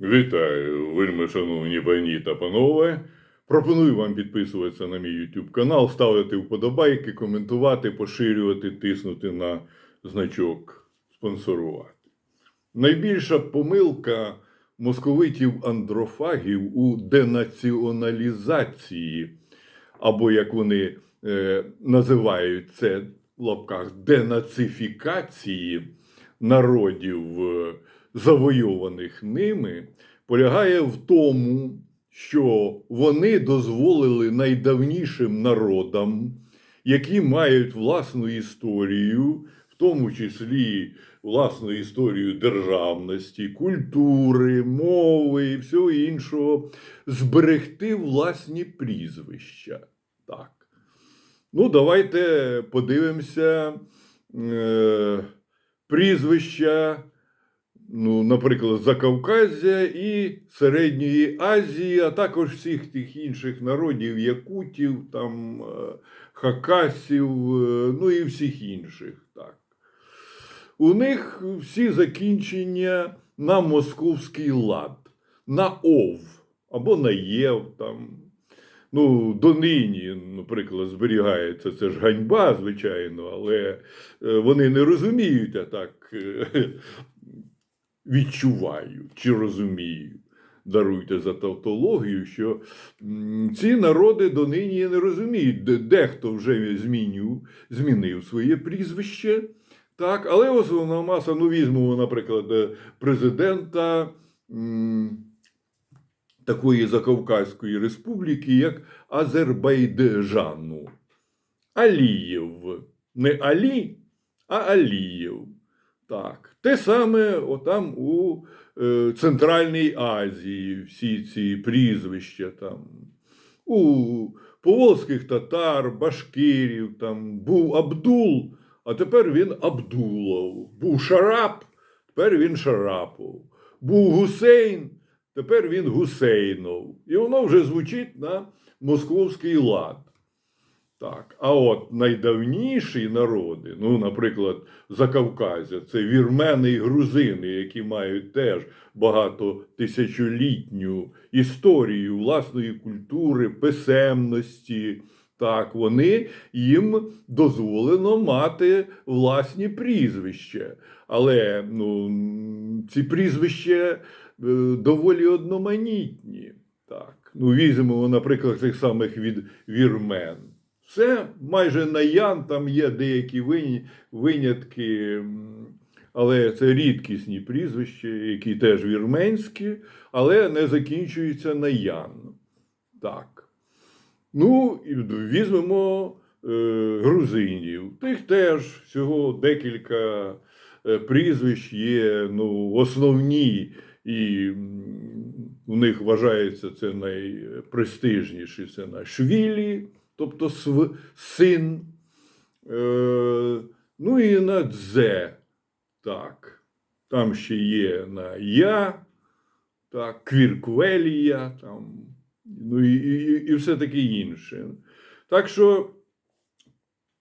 Вітаю, вельми шановні пані та панове. Пропоную вам підписуватися на мій YouTube канал, ставити вподобайки, коментувати, поширювати, тиснути на значок спонсорувати. Найбільша помилка московитів андрофагів у денаціоналізації, або як вони е, називають це в лапках денацифікації народів, е, завойованих ними, полягає в тому, що вони дозволили найдавнішим народам, які мають власну історію, в тому числі власну історію державності, культури, мови і всього іншого, зберегти власні прізвища. Так. Ну, давайте подивимося е, прізвища, ну, наприклад, Закавказя і Середньої Азії, а також всіх тих інших народів, якутів, там, е, хакасів, е, ну і всіх інших. Так. У них всі закінчення на московський лад, на ов або на єв. Там. Ну, донині, наприклад, зберігається це ж ганьба, звичайно, але е, вони не розуміють, а так відчувають чи розуміють. Даруйте за тавтологію, що ці народи донині не розуміють. Дехто вже змінив, змінив своє прізвище, так, але основна маса, ну візьмемо, наприклад, е, президента такої Закавказької республіки, як Азербайджану. Алієв. Не Алі, а Алієв. Так. Те саме отам у е, Центральній Азії всі ці прізвища там. У поволзьких татар, башкирів, там був Абдул, а тепер він Абдулов. Був Шарап, тепер він Шарапов. Був Гусейн, тепер він Гусейнов. І воно вже звучить на московський лад. Так, а от найдавніші народи, ну, наприклад, Закавказя, це вірмени і грузини, які мають теж багато тисячолітню історію власної культури, писемності. Так, вони їм дозволено мати власні прізвища. Але ну, ці прізвища е, доволі одноманітні. Так. Ну, візьмемо, наприклад, тих самих від вірмен. Це майже на ян, там є деякі винятки, але це рідкісні прізвища, які теж вірменські, але не закінчуються на ян. Так. Ну, візьмемо е, грузинів. Тих теж всього декілька е, прізвищ є ну, основні, і у них вважається це найпрестижніші. Це Нашвілі, тобто св, син. Е, ну і на Дзе. Так. Там ще є на Я, так, Квірквелія, там, ну і, і, і все таке інше. Так що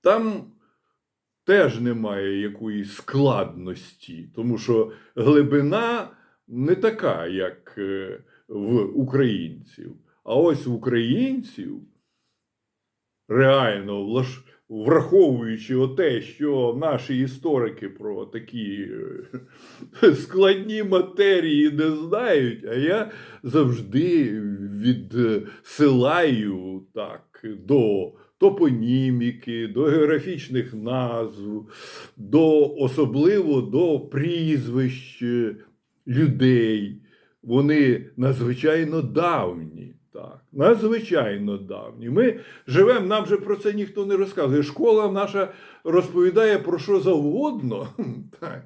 там теж немає якоїсь складності, тому що глибина не така, як е, в українців. А ось в українців реально враховуючи те, що наші історики про такі е, складні матерії не знають, а я завжди відсилаю так до топоніміки, до географічних назв, до особливо до прізвищ людей. Вони надзвичайно давні. Так, надзвичайно давні. Ми живемо, нам же про це ніхто не розказує. Школа наша розповідає про що завгодно. Так.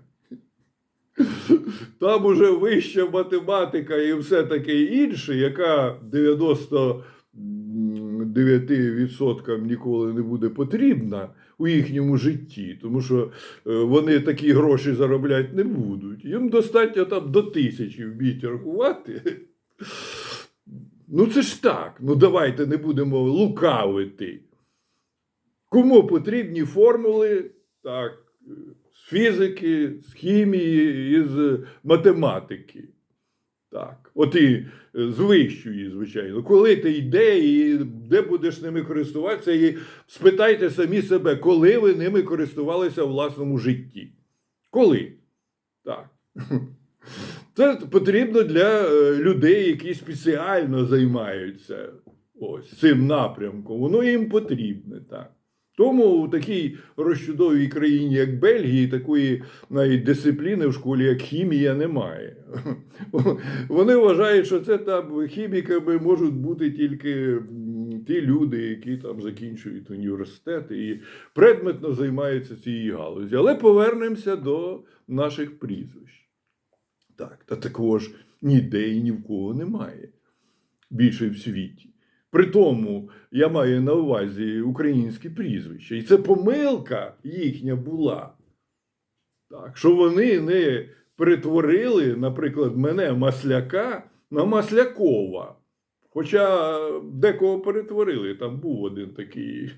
Там уже вища математика і все таке інше, яка 99% ніколи не буде потрібна у їхньому житті, тому що е, вони такі гроші заробляти не будуть. Їм достатньо там до тисячі вміти рахувати. Ну, це ж так. Ну, давайте не будемо лукавити. Кому потрібні формули так, з фізики, з хімії і з математики. Так, от і е, з вищої, звичайно. Коли ти йде і де будеш ними користуватися, і спитайте самі себе, коли ви ними користувалися в власному житті. Коли? Так. Це потрібно для е, людей, які спеціально займаються ось цим напрямком. Воно їм потрібне. Так. Тому в такій розчудовій країні, як Бельгії, такої навіть дисципліни в школі, як хімія, немає. Вони вважають, що це там хіміками можуть бути тільки ті люди, які там закінчують університети і предметно займаються цією галузі. Але повернемося до наших прізвищ. Так, та такого ж ніде і ні в кого немає більше в світі. При тому я маю на увазі українські прізвища. І це помилка їхня була. Так, що вони не перетворили, наприклад, мене Масляка на Маслякова. Хоча декого перетворили, там був один такий,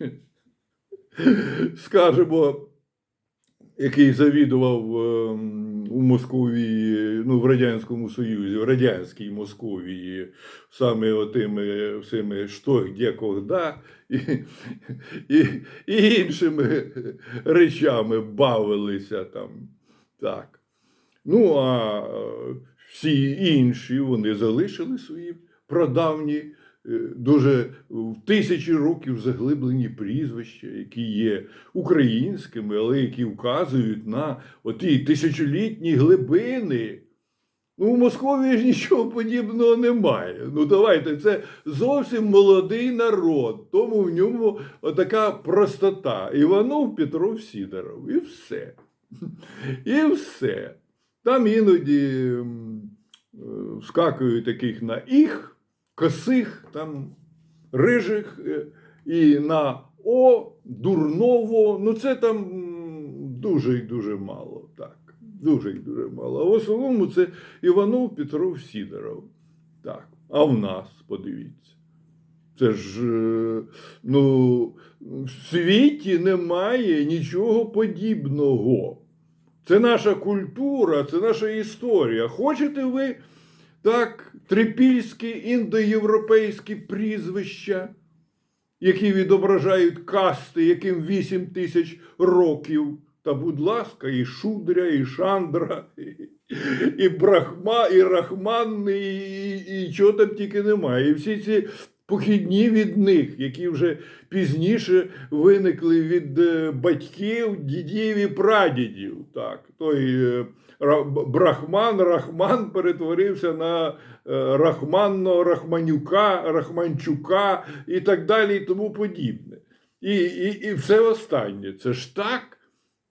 скажімо, який завідував ем, у Московії, ну, в Радянському Союзі, в радянській Московії, саме отими всіми що, де, когда, і, і, і іншими речами бавилися там. Так. Ну, а всі інші вони залишили свої прадавні, дуже в тисячі років заглиблені прізвища, які є українськими, але які вказують на оті тисячолітні глибини. Ну, у Московії ж нічого подібного немає. Ну, давайте, це зовсім молодий народ, тому в ньому отака простота. Іванов Петров Сідоров. І все. І все. Там іноді е, вскакують таких на їх, косих, там рижих, е, і на О, дурново. Ну, це там дуже і дуже мало. Так. Дуже і дуже мало. А в основному це Іванов Петров Сідоров. Так. А в нас, подивіться. Це ж е, ну, в світі немає нічого подібного. Це наша культура, це наша історія. Хочете ви так трипільські індоєвропейські прізвища, які відображають касти, яким 8 тисяч років? Та, будь ласка, і Шудря, і Шандра, і, і Брахма, і Рахман, і, і, і чого там тільки немає. І всі ці похідні від них, які вже пізніше виникли від е, батьків, дідів і прадідів. Так, той е, Брахман, Рахман перетворився на е, Рахманно, Рахманюка, Рахманчука і так далі, і тому подібне. І, і, і все останнє. Це ж так?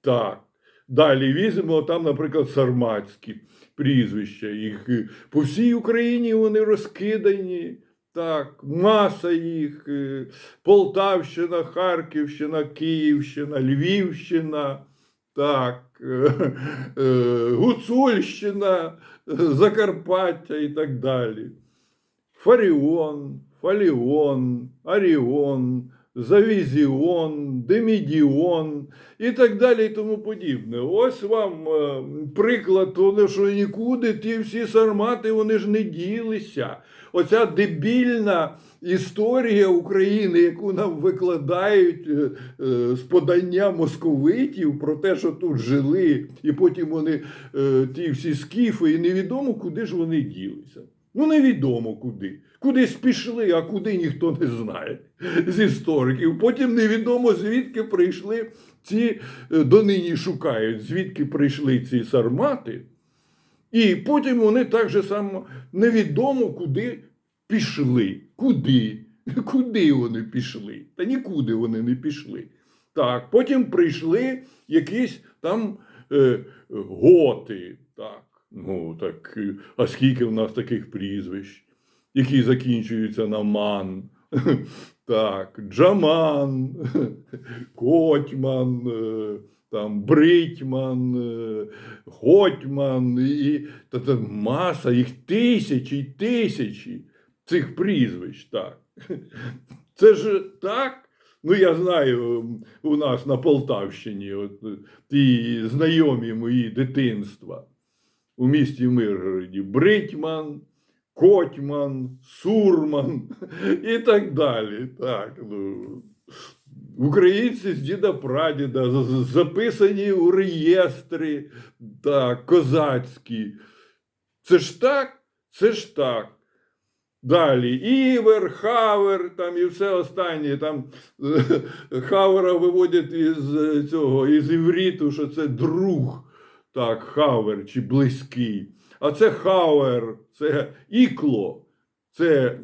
Так. Далі візьмемо там, наприклад, сарматські прізвища. Їх по всій Україні вони розкидані. Так, маса їх. е, Полтавщина, Харківщина, Київщина, Львівщина, так, е, е, Гуцульщина, Закарпаття і так далі. Фаріон, Фаліон, Аріон, Завізіон, Демідіон і так далі і тому подібне. Ось вам е, приклад того, що нікуди ті всі сармати вони ж не ділися. Оця дебільна історія України, яку нам викладають е, е, з подання московитів про те, що тут жили, і потім вони ті всі скіфи, і невідомо, куди ж вони ділися. Ну, невідомо куди. Кудись пішли, а куди ніхто не знає з істориків. Потім невідомо, звідки прийшли ці, е, донині шукають, звідки прийшли ці сармати. І потім вони так же само невідомо куди пішли. Куди? Куди вони пішли? Та нікуди вони не пішли. Так, потім прийшли якісь там е, готи. Так, ну так, е, а скільки в нас таких прізвищ, які закінчуються на ман? Так, Джаман, Котьман, е, там Бритьман, е, Хотьман, і та, та маса їх тисячі й тисячі цих прізвищ. Так. Це ж так. Ну, я знаю, у нас на Полтавщині, от, е, ті знайомі мої дитинства у місті Миргороді, Бритьман, Котьман, Сурман і так далі. Так, ну, українці з діда прадіда записані у реєстри так, козацькі. Це ж так, це ж так. Далі Івер, Хавер, там і все останнє. Там е, Хавера виводять із е, цього, із івріту, що це друг. Так, Хавер чи близький. А це Хауер, це ікло, це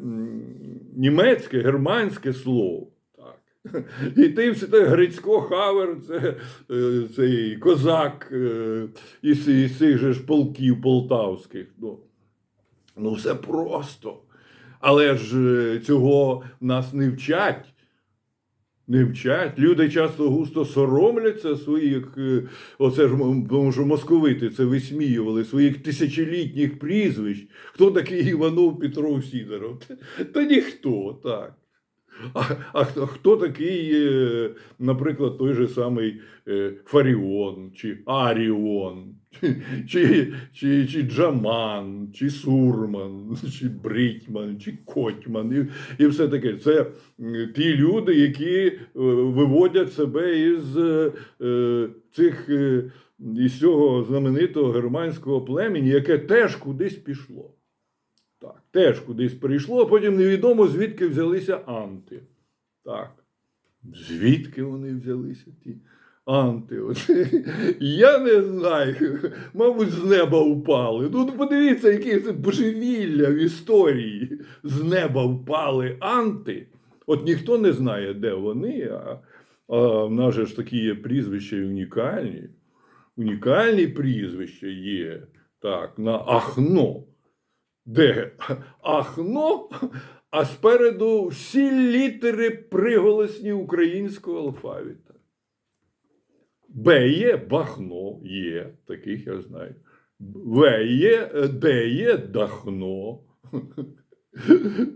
німецьке, германське слово. Так. І ти все те Грицько Хавер, це е, цей козак е, із, із цих же ж полків полтавських. Ну, ну все просто. Але ж е, цього нас не вчать. Не вчать. Люди часто густо соромляться своїх, е, оце ж тому що московити це висміювали, своїх тисячолітніх прізвищ. Хто такий Іванов Петров Сідоров? Та ніхто, так. А, а хто, хто такий, е, наприклад, той же самий е, Фаріон, чи Аріон, чи, чи, чи Джаман, чи Сурман, чи Бритьман, чи Котьман, і, і все таке. Це ті люди, які е, виводять себе із цих із цього знаменитого германського племені, яке теж кудись пішло. Так, теж кудись перейшло, а потім невідомо, звідки взялися анти. Так. Звідки вони взялися ті анти? От. Я не знаю. Мабуть, з неба впали. Ну, подивіться, яке це божевілля в історії. З неба впали анти. От ніхто не знає, де вони, а, а в нас же ж такі є прізвища унікальні. Унікальні прізвища є. Так, на Ахно. Де Ахно, а спереду всі літери приголосні українського алфавіта. Б є Бахно є, таких я знаю. В є, Д є Дахно.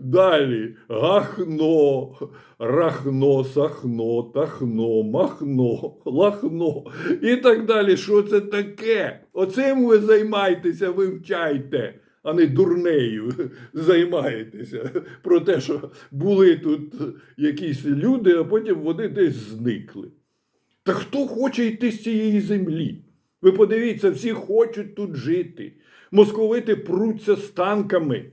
Далі Гахно, Рахно, Сахно, Тахно, Махно, Лахно і так далі. Що це таке? Оцим ви займайтеся, вивчайте, а не дурнею займаєтеся. Про те, що були тут якісь люди, а потім вони десь зникли. Та хто хоче йти з цієї землі? Ви подивіться, всі хочуть тут жити. Московити пруться з танками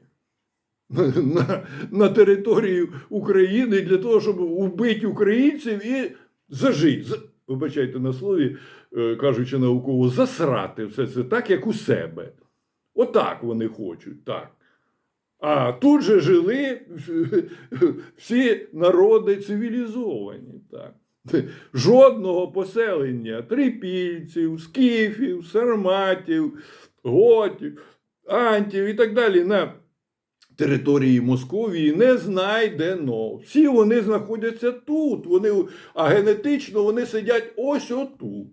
на, на територію України для того, щоб вбити українців і зажити. Вибачайте на слові, е, кажучи науково, засрати все це так, як у себе. Отак вони хочуть, так. А тут же жили всі народи цивілізовані. Так. Жодного поселення трипільців, скіфів, сарматів, готів, антів і так далі на території Московії не знайдено. Всі вони знаходяться тут. Вони, а генетично вони сидять ось отут.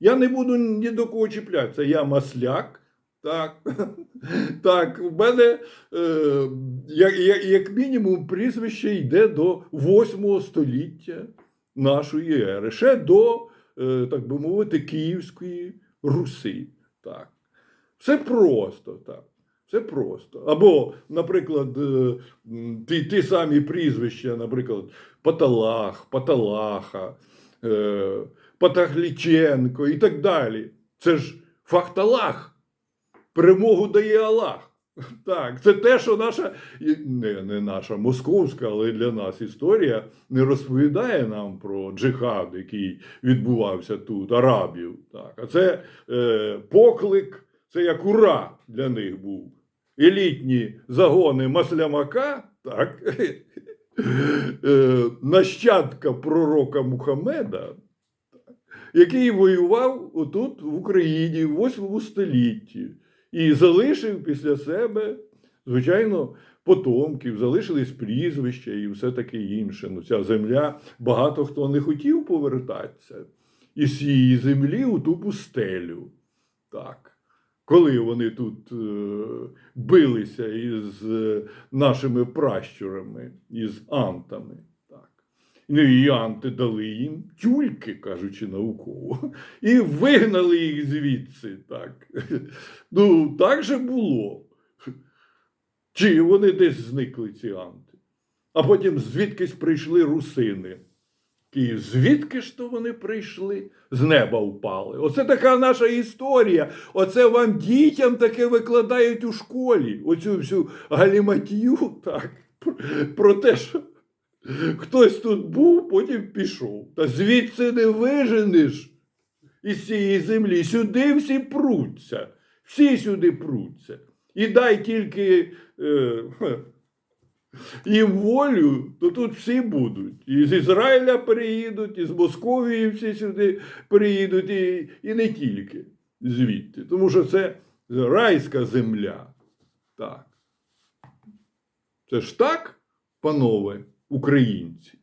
Я не буду ні до кого чіплятися. Я масляк. Так, так, в мене е, як, як, мінімум прізвище йде до 8 століття нашої ери, ще до, е, так би мовити, Київської Руси. Так. Все просто так. Все просто. Або, наприклад, е, ті, ті самі прізвища, наприклад, Паталах, Паталаха, е, Патахліченко і так далі. Це ж фахталах. Перемогу дає Аллах. Так, це те, що наша, не, не наша московська, але для нас історія не розповідає нам про джихад, який відбувався тут, арабів. Так. А це е, поклик, це як ура для них був. Елітні загони Маслямака, так, е, нащадка пророка Мухаммеда, який воював отут в Україні в 8 столітті і залишив після себе, звичайно, потомків, залишились прізвища і все таке інше. Ну, ця земля багато хто не хотів повертатися із цієї землі у ту пустелю. Так. Коли вони тут е, билися із е, нашими пращурами, із антами. Ну і анти дали їм тюльки, кажучи науково, і вигнали їх звідси. Так. Ну, так же було. Чи вони десь зникли, ці анти? А потім звідкись прийшли русини. І звідки ж то вони прийшли? З неба впали. Оце така наша історія. Оце вам дітям таке викладають у школі. Оцю всю галіматію, так, про те, що хтось тут був, потім пішов. Та звідси не виженеш із цієї землі. Сюди всі пруться. Всі сюди пруться. І дай тільки е, їм волю, то тут всі будуть. І з Ізраїля переїдуть, і з Московії всі сюди переїдуть, і, і не тільки звідти. Тому що це райська земля. Так. Це ж так, панове українці.